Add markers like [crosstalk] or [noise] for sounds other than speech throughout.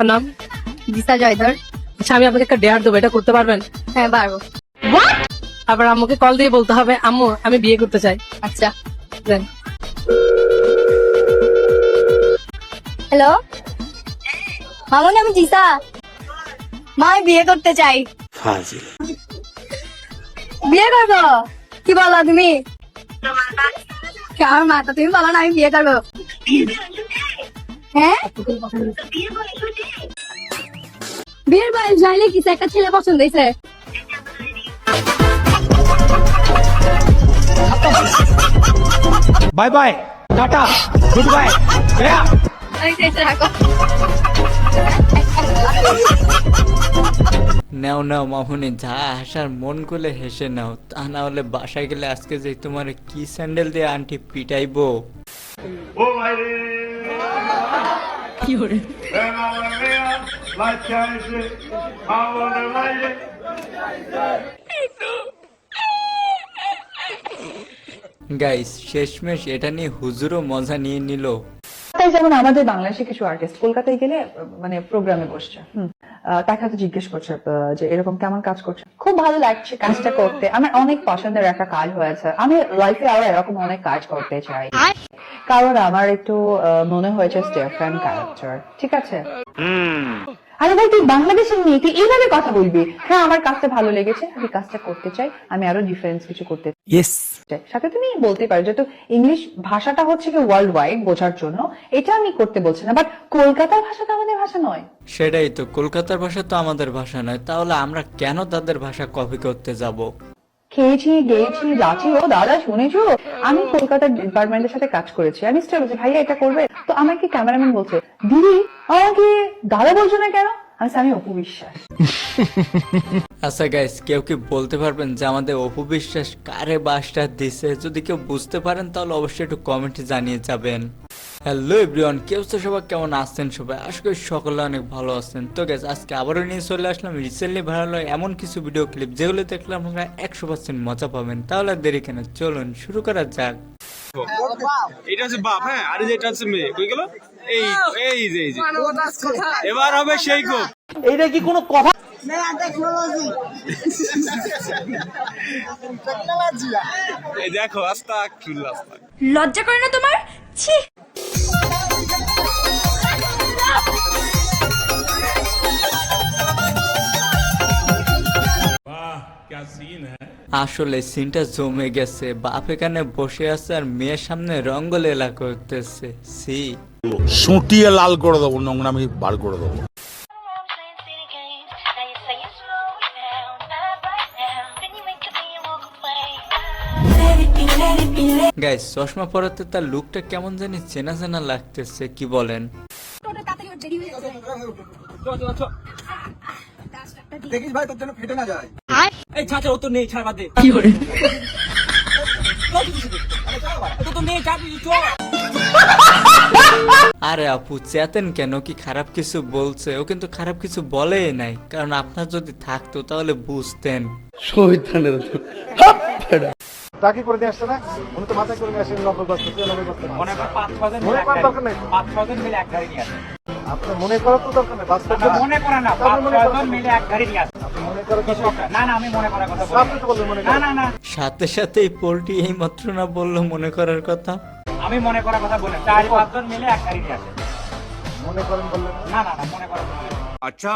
নাম দিশা জয়ধর আচ্ছা আমি আপনাকে একটা ডেয়ার দেবো এটা করতে পারবেন? হ্যাঁ পারব। আবার আম্মুকে কল দিয়ে বলতে হবে আম্মু আমি বিয়ে করতে চাই। আচ্ছা। দেন। হ্যালো মামনি আমি দিশা মা আমি বিয়ে করতে চাই। বিয়ে করব? কি বলো তুমি? আমার মাতা তুমি বলো না আমি বিয়ে করব। হ্যাঁ? বিয়ের বয়স যাইলে কিছু একটা ছেলে পছন্দ হয়েছে? Bye bye tata good bye নাও নাও মামুনি যা হাসার মন করলে হেসে নাও। তা না হলে বাসায় গেলে আজকে যে তোমার কি স্যান্ডেল দিয়ে আন্টি পিটাইবো? ও ভাই গাইস শেষমেশ এটা নিয়ে হুজুরও মজা নিয়ে নিল। তাই যেমন আমাদের বাংলাদেশে কিছু আর্টিস্ট কলকাতায় গেলে মানে প্রোগ্রামে বসছে। তাকে হয়তো জিজ্ঞেস করছে যে এরকম কেমন কাজ করছে? খুব ভালো লাগছে কাজটা করতে। আমার অনেক পছন্দের একটা কাজ হয়েছে। আমি লাইফে আরও এরকম অনেক কাজ করতে চাই। কারণ আমার একটু মনে হয়েছে স্টেফেন ক্যারেক্টার ঠিক আছে? আরে ভাই তুই বাংলাদেশের মেয়ে তুই এইভাবে কথা বলবি? হ্যাঁ আমার কাজটা ভালো লেগেছে আমি কাজটা করতে চাই আমি আরও ডিফারেন্স কিছু করতে यस চাই। সাথে তুমি বলতে পারো যেহেতু ইংলিশ ভাষাটা হচ্ছে কি ওয়ার্ল্ড ওয়াইড বোঝার জন্য এটা আমি করতে বলছি না বাট কলকাতার ভাষা তো আমাদের ভাষা নয়। সেটাই তো কলকাতার ভাষা তো আমাদের ভাষা নয় তাহলে আমরা কেন তাদের ভাষা কপি করতে যাব? খেয়েছি গেয়েছি যাচ্ছি। ও দাদা, শুনেছো? আমি কলকাতার ডিপার্টমেন্টের সাথে কাজ করেছি। আমি স্টার বলছি, ভাইয়া, এটা করবে? তো আমাকে ক্যামেরাম্যান বলছে, দিদি, আমাকে দাদা বলছো না কেন? আমি [laughs] আচ্ছা গাইস কেউ কি বলতে পারবেন যে আমাদের অপু বিশ্বাস কারে বাসটা দিছে? যদি কেউ বুঝতে পারেন, তাহলে অবশ্যই একটু কমেন্টে জানিয়ে যাবেন। হ্যালো এভরিওয়ান কেউ তো সবাই? কেমন আছেন সবাই? আশা করি সকলে অনেক ভালো আছেন। তো গেছে আজকে আবারও নিয়ে চলে আসলাম রিসেন্টলি ভাইরাল হয় এমন কিছু ভিডিও ক্লিপ যেগুলো দেখলে আপনারা একশো পার্সেন্ট মজা পাবেন। তাহলে দেরি কেন? চলুন শুরু করা যাক। এটা হচ্ছে বাপ হ্যাঁ? আর এই এটা হচ্ছে মেয়ে। কই গেল? এই এই যে এই যে। এবার হবে সেই কোপ এইটা কি কোনো কথা? দেখো লজ্জা করে না তোমার? ছি। আসলে সিনটা জমে গেছে বাপ এখানে বসে আছে আর মেয়ের সামনে রঙ্গলীলা করতেছে সি সুটিয়ে লাল করে দেবো নোংরামি বার করে দেবো গাইস চশমা পরাতে তার লুকটা কেমন জানি চেনা চেনা লাগতেছে কি বলেন এই ছাড় ও তো নেই ছাড় বাদ দে। তো তো নেই ছাড় চল আরে আপু চেতেন কেন? কি খারাপ কিছু বলছে? ও কিন্তু খারাপ কিছু বলে নাই। কারণ আপনার যদি থাকতো তাহলে বুঝতেন। তাকে করে দিয়ে আসছে না? উনি তো মাথায় করে নিয়ে আসেন নব্বই বস্তা তিরানব্বই বস্তা মনে কর পাঁচ ছজন মনে করার দরকার নেই। পাঁচ ছজন মিলে এক গাড়ি নিয়ে আসে আপনার মনে করার তো দরকার নেই বাস্তব মনে করে না পাঁচ ছজন মিলে এক গাড়ি নিয়ে আসে আপনি মনে করার কথা কৃষকরা। না না আমি মনে করার কথা আপনি তো বলি বললেন মনে না করেন না না। সাথে সাথে এই পোলটি এই মাত্র না বলল মনে করার কথা। আমি মনে করার কথা বলি চার পাঁচজন মিলে এক গাড়ি নিয়ে আসে মনে করেন বললেন না। না না মনে করার আচ্ছা।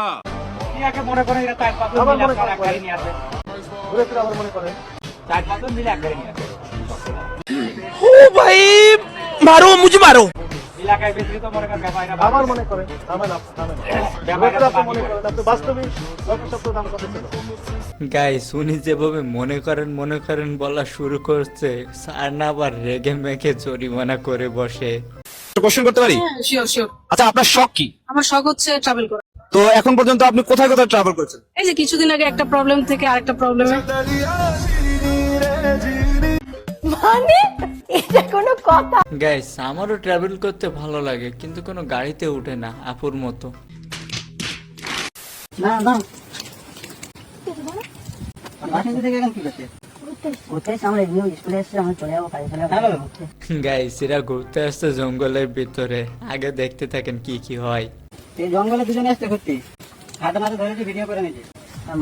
কি মনে করেন এটা চার পাঁচজন মিলে মনে এক করেন। গাড়ি নিয়ে আসে ঘুরে ফিরে আবার মনে করেন। চার পাঁচজন মিলে নিয়ে আসে এলাকায় বেশি তো মনে করেন ব্যাপারীরা মনে করেন মনে সত্য সত্য দাম কত ছিল? গাইস উনি যেভাবে মনে করেন মনে করেন বলা শুরু করছে স্যার না আবার রেগে মেঘে জরিমানা করে বসে। কোশ্চেন করতে পারি? শিওর শিওর আচ্ছা আপনার শখ কি? আমার শখ হচ্ছে ট্রাভেল করা। তো এখন পর্যন্ত আপনি কোথায় কোথায় ট্রাভেল করেছেন? এই যে কিছুদিন আগে একটা প্রবলেম থেকে আরেকটা প্রবলেমে মানে? এটা কোনো কথা? গাইস আমারও ট্রাভেল করতে ভালো লাগে কিন্তু কোনো গাড়িতে উঠে না আপুর মতো। গাইস এরা ঘুরতে আসছে জঙ্গলের ভিতরে। আগে দেখতে থাকেন কি কি হয়। এই জঙ্গলে দুজনে আসতে করতে হাতে মাথা ধরেছি ভিডিও করে নিয়েছি।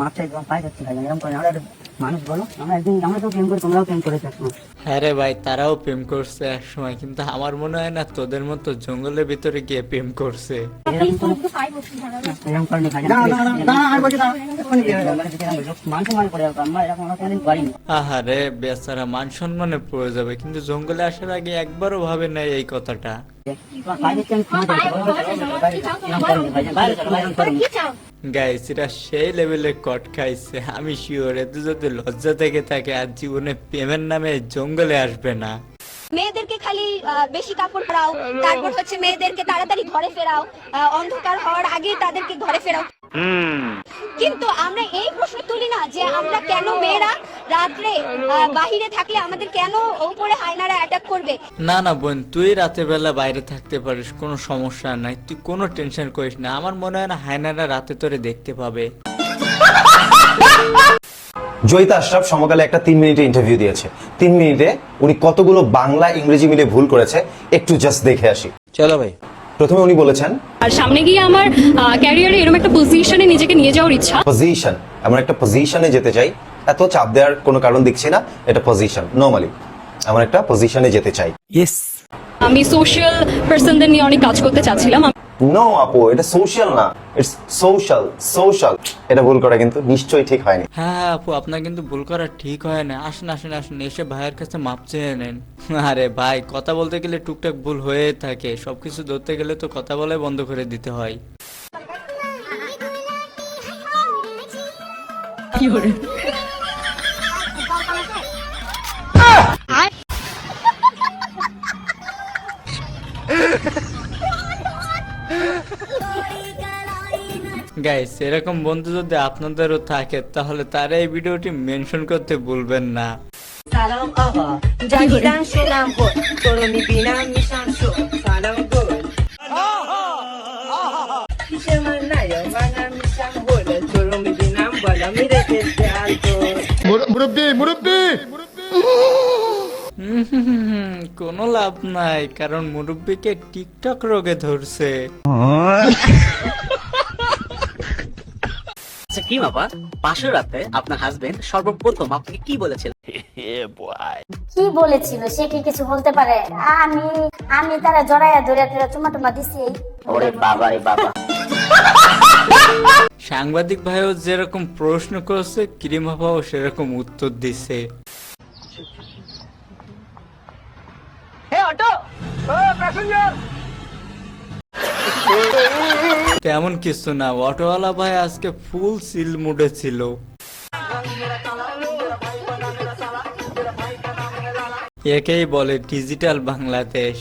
মাথায় পায়ে যাচ্ছে এরকম করে মানুষ বলো আমরা একদিন আমরা তো প্রেম করি তোমরাও প্রেম করেছ একসময়। হ্যাঁ রে ভাই তারাও প্রেম করছে এক সময় কিন্তু আমার মনে হয় না তোদের মতো জঙ্গলের ভিতরে গিয়ে প্রেম করছে। আহারে বেচারা মান সম্মানে পড়ে যাবে কিন্তু জঙ্গলে আসার আগে একবারও ভাবে নাই এই কথাটা। গাইস এরা সেই লেভেলে কট খাইছে। আমি শিওর এত যদি লজ্জা থেকে থাকে, আর জীবনে প্রেমের নামে জঙ্গলে আসবে না। মেয়েদেরকে খালি বেশি কাপড় পরাও, তারপর হচ্ছে মেয়েদেরকে তাড়াতাড়ি ঘরে ফেরাও অন্ধকার হওয়ার আগে তাদেরকে ঘরে ফেরাও। কিন্তু আমরা এই প্রশ্ন তুলি না যে আমরা কেন মেয়েরা রাত্রে বাহিরে থাকলে আমাদের কেন উপরে হায়নারা অ্যাটাক করবে? না না বোন তুই রাতের বেলা বাইরে থাকতে পারিস কোনো সমস্যা নাই। তুই কোনো টেনশন করিস না। আমার মনে হয় না হায়নারা রাতে তোরে দেখতে পাবে। জয়িতা আশরাফ সমকালে একটা তিন মিনিটে ইন্টারভিউ দিয়েছে। তিন মিনিটে উনি কতগুলো বাংলা ইংরেজি মিলে ভুল করেছে একটু জাস্ট দেখে আসি। চলো ভাই। প্রথমে উনি বলেছেন আর সামনে গিয়ে আমার ক্যারিয়ারে এরকম একটা পজিশনে নিজেকে নিয়ে যাওয়ার ইচ্ছা। পজিশন এমন একটা পজিশনে যেতে চাই। এত চাপ দেওয়ার কোনো কারণ দেখছি না এটা পজিশন নরমালি আমার একটা পজিশনে যেতে চাই। ইয়েস আমি সোশ্যাল পার্সনদের নিয়ে অনেক কাজ করতে চাচ্ছিলাম। নো আপু এটা সোশ্যাল না। ইটস সোশ্যাল সোশ্যাল এটা ভুল করা কিন্তু নিশ্চয়ই ঠিক হয়নি। হ্যাঁ হ্যাঁ, আপু আপনার কিন্তু ভুল করা ঠিক হয় না। আসেন আসেন আসেন এসে ভাইয়ের কাছে মাপ চেয়ে নেন। [laughs] আরে ভাই কথা বলতে গেলে টুকটাক ভুল হয়ে থাকে। সবকিছু ধরতে গেলে তো কথা বলে বন্ধ করে দিতে হয়। গাইস এরকম বন্ধু যদি আপনাদেরও থাকে তাহলে তারা এই ভিডিওটি মেনশন করতে ভুলবেন না। সালাম আহা জাগিদান সালাম হো তোর নিবিনা মিশান শো সালাম গো কিসে মানায় মানা মিশান হলো তোর নিবিনা বলা মেরে কেসে আলতো হুম কোনো লাভ নাই কারণ মুরব্বীকে টিকটক রোগে ধরছে। আচ্ছা কি বাবা? পাশের রাতে আপনার হাজবেন্ড সর্বপ্রথম আপনাকে কি বলেছিল? কি বলেছিল? সে কি কিছু বলতে পারে? আমি আমি তারা জড়াইয়া ধরে ধরে চুমা টুমা দিছি। ওরে বাবা রে বাবা। সাংবাদিক ভাইও যেরকম প্রশ্ন করছে ক্রিমা ভাও সেরকম উত্তর দিছে। তেমন কিছু না অটোওয়ালা ভাই আজকে ফুল সিল মুডে ছিল। একেই বলে ডিজিটাল বাংলাদেশ।